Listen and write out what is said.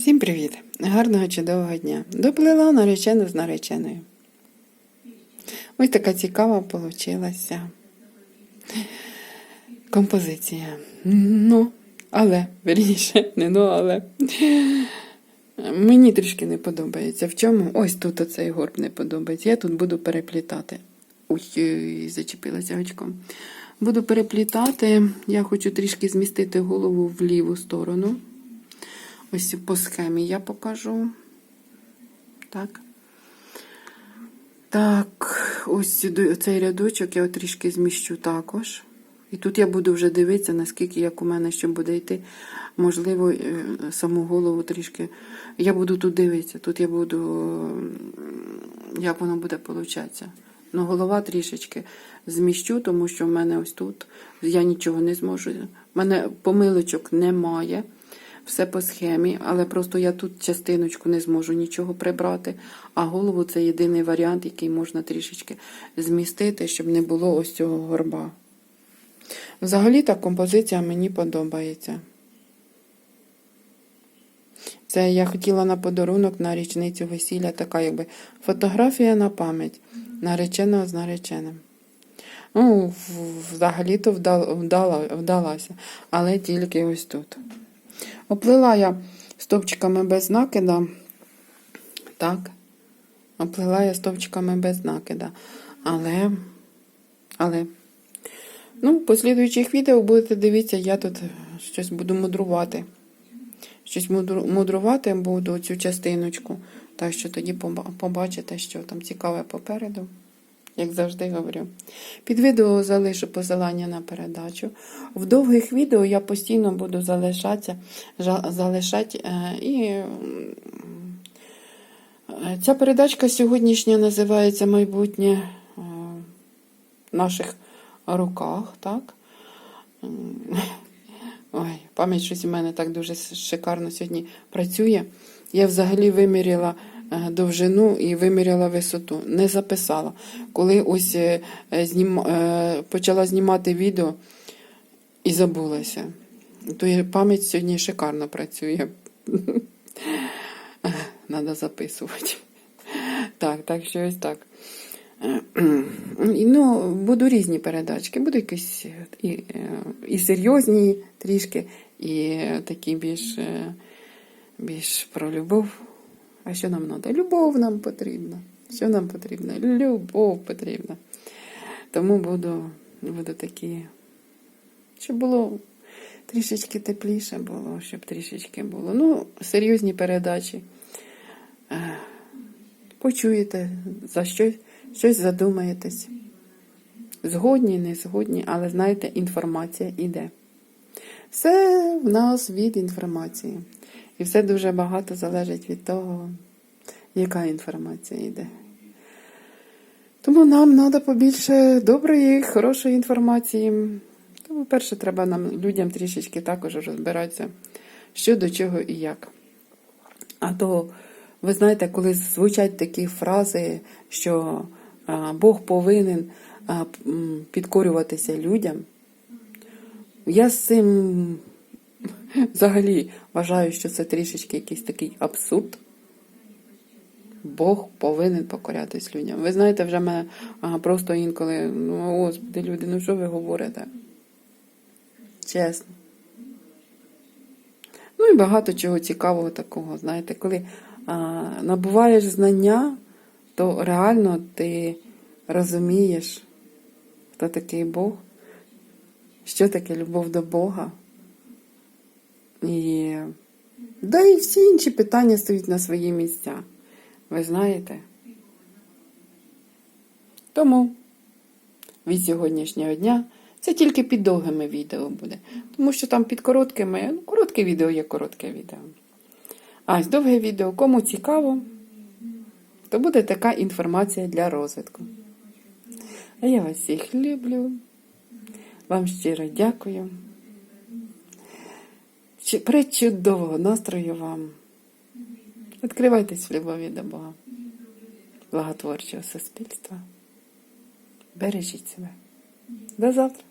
Всім привіт! Гарного чудового дня! Доплила наречену з нареченою. Ось така цікава получилася композиція. Ну, але, верніше, не ну, але. Мені трішки не подобається. В чому? Ось тут оцей горб не подобається. Я тут буду переплітати. Ой, зачепилася очком. Буду переплітати. Я хочу трішки змістити голову в ліву сторону. Ось по схемі я покажу. Так. Так, ось цей рядочок я трішки зміщу також. І тут я буду вже дивитися, наскільки як у мене ще буде йти. Можливо, е, саму голову трішки. Я буду тут дивитися. Тут я буду, як воно буде получатися. Ну, голова трішечки зміщу, тому що в мене ось тут я нічого не зможу. У мене помилочок немає. Все по схемі, але просто я тут частиночку не зможу нічого прибрати. А голову це єдиний варіант, який можна трішечки змістити, щоб не було ось цього горба. Взагалі та композиція мені подобається. Це я хотіла на подарунок на річницю весілля, така якби фотографія на пам'ять нареченого з нареченим. Ну, взагалі-то вдала, вдала, вдалася, але тільки ось тут. Оплила я стовпчиками без накида. Так. Оплила я стовпчиками без накида. Але, але, ну, послідуючих відео будете дивитися, я тут щось буду мудрувати. Щось мудрувати буду цю частиночку. Так що тоді побачите, що там цікаве попереду. Як завжди говорю. Під відео залишу посилання на передачу. В довгих відео я постійно буду залишатися, залишати. е, І е, ця передачка сьогоднішня називається Майбутнє е, в наших руках. так? Ой, пам'ять щось у мене так дуже шикарно сьогодні працює. Я взагалі виміряла довжину і виміряла висоту. Не записала. Коли ось е, знім... е, почала знімати відео і забулася. То пам'ять сьогодні шикарно працює. Треба записувати. Так, так що ось так. Ну, буду різні передачки, буду якісь і, і серйозні трішки, і такі більш, більш про любов. А що нам треба? Любов нам потрібна. Що нам потрібно? Любов потрібна. Тому буду, буду такі, щоб було трішечки тепліше було, щоб трішечки було. Ну, серйозні передачі. Почуєте за щось щось задумаєтесь. Згодні, не згодні, але знаєте, інформація йде. Все в нас від інформації. І все дуже багато залежить від того, яка інформація йде. Тому нам треба побільше доброї, хорошої інформації. Тому, перше, треба нам людям трішечки також розбиратися, що до чого і як. А то, ви знаєте, коли звучать такі фрази, що Бог повинен підкорюватися людям. Я з цим взагалі вважаю, що це трішечки якийсь такий абсурд. Бог повинен покорятись людям. Ви знаєте, вже мене просто інколи, ну, господи, люди, ну що ви говорите? Чесно. Ну і багато чого цікавого такого, знаєте, коли а, набуваєш знання то реально ти розумієш, хто такий Бог, що таке любов до Бога. І да і всі інші питання стоять на свої місця. Ви знаєте? Тому від сьогоднішнього дня це тільки під довгими відео буде. Тому що там під короткими, ну, коротке відео є коротке відео. А ось довге відео, кому цікаво то буде така інформація для розвитку. А я вас всіх люблю. Вам щиро дякую. Причудового настрою вам. Відкривайтесь в любові до Бога, благотворчого суспільства. Бережіть себе. До завтра.